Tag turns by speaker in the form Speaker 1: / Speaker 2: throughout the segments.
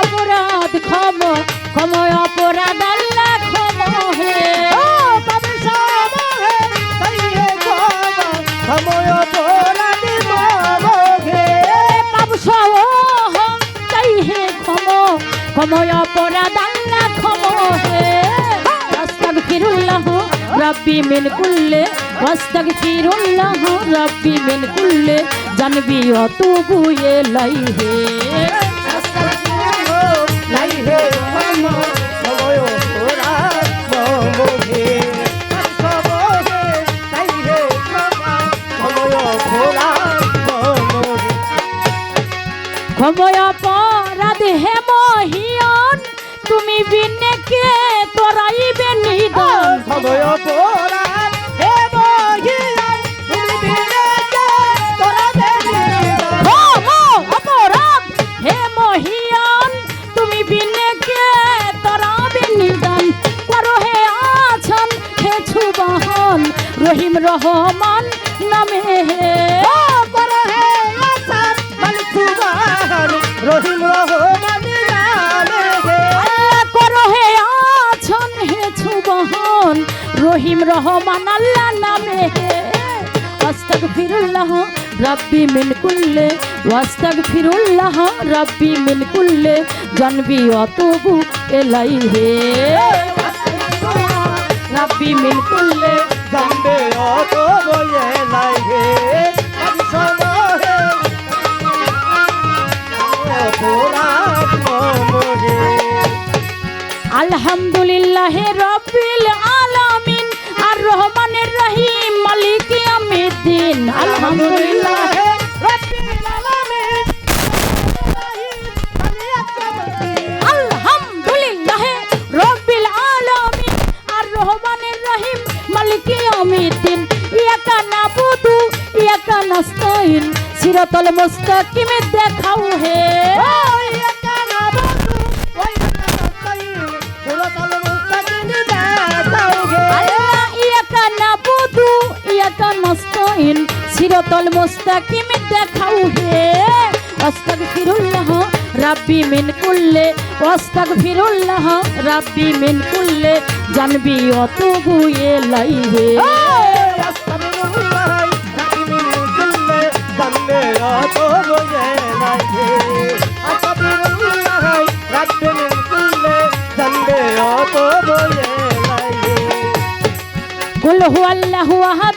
Speaker 1: অপরাধ ক্ষম ক্ষম অপরাধ আল্লাহ ক্ষম হে।
Speaker 2: ক্ষমা অপরাধী
Speaker 1: তাই হে ক্ষম ক্ষম অপরাধ আল্লাহ ক্ষম হে। আস্তাগফিরুল্লাহ রাব্বি মিন কুল্লে ওয়াস্তাগফিরুল্লাহ রাব্বি মিন কুল্লে জানবি অতুবু ইলাইহি। তুমি বিনে কে তোরাইবে নিদান
Speaker 2: সময় অপরাধ হে মহিয়ান তুমি তোরা দেবি
Speaker 1: ক্ষম অপরাধ হে মহিয়ন তুমি বিনে কে তোরাবে নিদান করো হে আছন হে ছুবাহন রহিম রহমান নামে হে।
Speaker 2: করো হে সুবহান রহিম রহমান।
Speaker 1: রহিম রহমান আল্লাহ নামে। হে আস্তাগফিরুল্লাহ, রাব্বি মিন কুল্লে। ওয়াস্তাগফিরুল্লাহ রাব্বি মিন কুল্লে। জানবি এলাই হে রাব্বি মিন কুল্লে। আলহামদুলিল্লাহ আলহামদুলিল্লাহ রব্বিল আলামিন আর রহমানের রহিম মালিক ইয়াউমিদ্দিন। ইয়াকা নাবুদু সিরাতাল মুস্তাকিম দেখাও হে। আল্লাহ ইয়াকা নাবুদু ইয়াকা নাস্তাইন সিরাতাল মুস্তাকিম দেখাও হে আস্তাগফিরুল্লাহ রাব্বি মিন কুল্লে। আস্তাগফিরুল্লাহ রাব্বি মিন কুল্লে। জানবি অতুবু ইলাইহি। কুল হুয়াল্লাহু আহাদ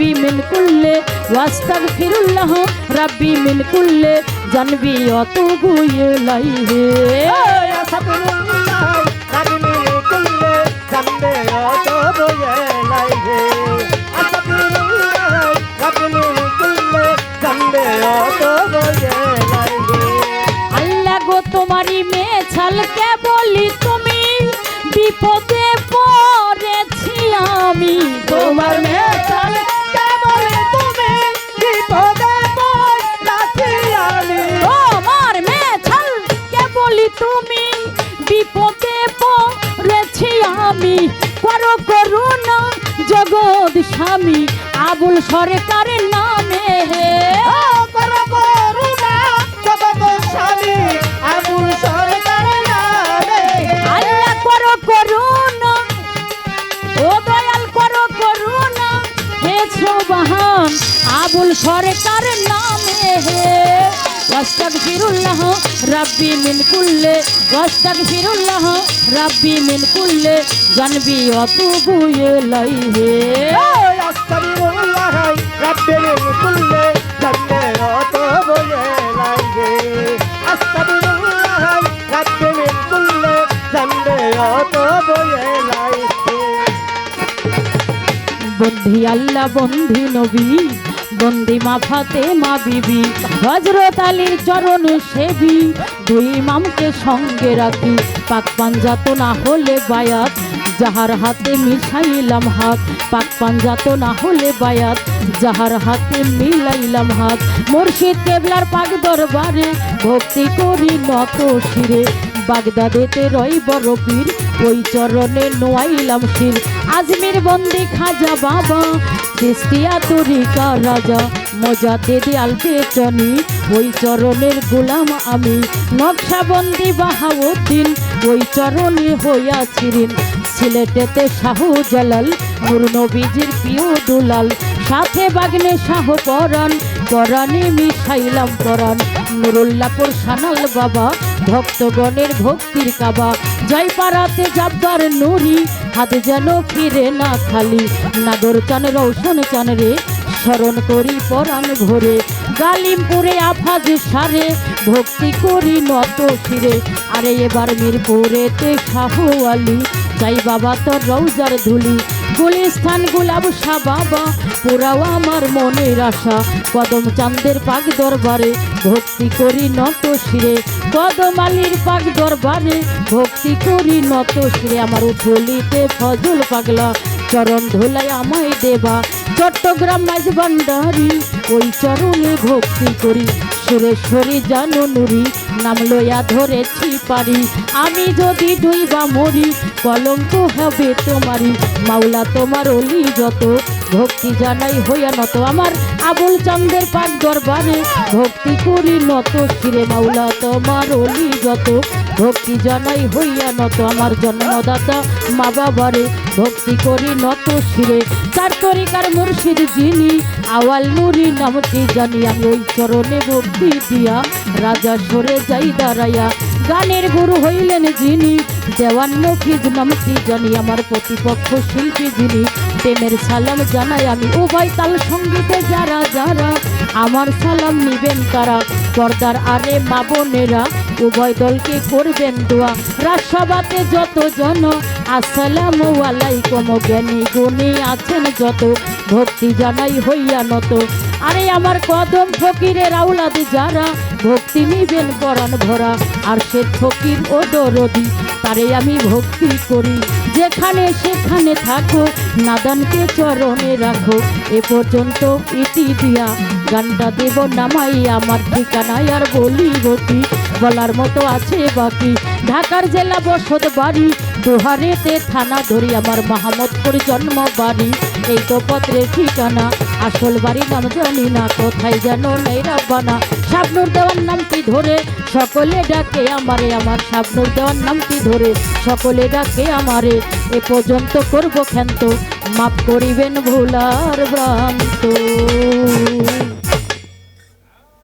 Speaker 1: রাব্বি মিন কুল্লে ওয়াস্তাগফিরুল্লাহ রাব্বি মিন কুল্লে জানবি অত অতুবু ইলাইহি। আল্লাহ গো তোমারই মেছালকে বলি তুমি বিপদে আমি জগৎ স্বামী, আবুল সরকারের নামে।
Speaker 2: আবুল সরকার নামে।
Speaker 1: করুণা, ও দয়াল করো করুণা, হে সোবাহান আবুল সরকার নামে। হে ওয়াস্তাগফিরুল্লাহ রাব্বি মিন কুল্লে ওয়াস্তাগফিরুল্লাহ রাব্বি মিন কুল্লে জানবি অতুবু ইলাইহি
Speaker 2: আস্তাগফিরুল্লাহ রাব্বিল কুল্লে জান্নে অত বলে লাগে আস্তাগফিরুল্লাহ রাব্বিল কুল্লে জান্নে অত বলে লাগে
Speaker 1: বন্ধি আল্লাহ বন্ধি নবী বন্দি মা ফাতে মা বিবি। হজরত আলীর চরণ সেবি। দুই ইমামকে সঙ্গে রাখি। পাক পাঞ্জাত না হলে বায়াত। যাহার হাতে মিশাইলাম হাত, পাক পাঞ্জাত না হলে বায়াত। যাহার হাতে মিলাইলাম হাত। মুর্শিদ কেবলার পাক দরবারে, ভক্তি করি নত শিরে। বাগদাদেতে রই বড় পীর ওই চরণে নোয়াইলাম শির। আজমির বন্দি খাজা বাবা চিস্তিয়া তরিকা রাজা, মজা দেদি আলপে চনি ওই চরণের গোলাম আমি। নকশাবন্দি বাহাউদ্দিন ওই চরণে হইয়াছিলেন সিলেটেতে শাহু জালাল নুর নবীজির প্রিয় দুলাল। সাথে বাগনে শাহ পরাণ, পরাণে মিশাইলাম পরাণ। নুরুল্লাপুর সানাল বাবা ভক্তগণের ভক্তির কাবা। জয়পাড়াতে যাব্বার নুরি, হাত যেন ফিরে না খালি। নাগর চান রৌশন চান রে, স্মরণ করি পরাণ ভরে। গালিমপুরে আফাজ সারে, ভক্তি করি নত ফিরে আরে এবার মিরপুরেতে শাহু আলী চাই বাবা তোর রৌজার ধুলি। গুলিস্থান গুলাব শাহ বাবা পুরাও আমার মনের আশা। কদম চান্দের পাক দরবারে ভক্তি করি নত শিরে। কদম আলীর পাক দরবারে ভক্তি করি নত শিরে। আমার উঠলিতে ফজল পাগলা, চরণ ধুলাই আমায় দেবা। চট্টগ্রাম মাঝ ভান্ডারি ওই চরণে ভক্তি করি। সুরেশ্বরী জানো নুরি, নাম লইয়া ধরেছি পারি। আমি যদি দুই বা মরি, কলঙ্ক হবে তোমারি মাওলা তোমার অলি যত, ভক্তি জানাই হইয়া নত আমার। আবুল চন্দ্রের পাক দরবারে ভক্তি করি নত। শিরে মাওলা তোমার অলি যত ভক্তি জানাই হইয়া নত আমার জন্মদাতা। মা বাবারে ভক্তি করি নত শিরে। তার তরিকার মুর্শিদ যিনি, আওয়াল নুরি নামটি জানি আমি ওই চরণে ভক্তি দিয়া। রাজা সরে যাই দাঁড়াইয়া, গানের গুরু হইলেন যিনি। দেওয়ান নফিজ নামটি জানি আমার প্রতিপক্ষ শিল্পী যিনি। প্রেমের সালাম জানাই আমি, উভয় তাল সঙ্গীতে যারা যারা। আমার সালাম নিবেন তারা, পর্দার আরে মা বোনেরা। উভয় দলকে করবেন দোয়া। রাজসভাতে যত জন, আসসালাম আলাইকুম, জ্ঞানী গুণী আছেন যত, ভক্তি জানাই হইয়া নত। আরে আমার কদম ফকিরের আউলাদ যারা ভক্তি নিবেন পরাণ ভরা, আর সে ফকির ও দরদি, তারে আমি ভক্তি করি। যেখানে সেখানে থাকো, নাদানকে চরণে রাখো। এ পর্যন্ত ইতি দিয়া, গানটা দেব নামাই আমার ঠিকানায় আর বলি গতি বলার মতো আছে বাকি। ঢাকার জেলা বসত বাড়ি, দুহারেতে থানা ধরি, আমার মাহমদপুর জন্ম বাড়ি। এই তো পত্রের ঠিকানা, আসল বাড়ি নাম জানি না, কোথায় যেন নেই রাব্বানা। শাবনুর দেওয়ার নামটি ধরে, সকলে ডাকে আমারে, আমার শাবনুর দেওয়ার নামটি ধরে, সকলে ডাকে আমারে, এ পর্যন্ত করব ক্ষান্ত, মাফ করিবেন ভোলার ভ্রান্ত।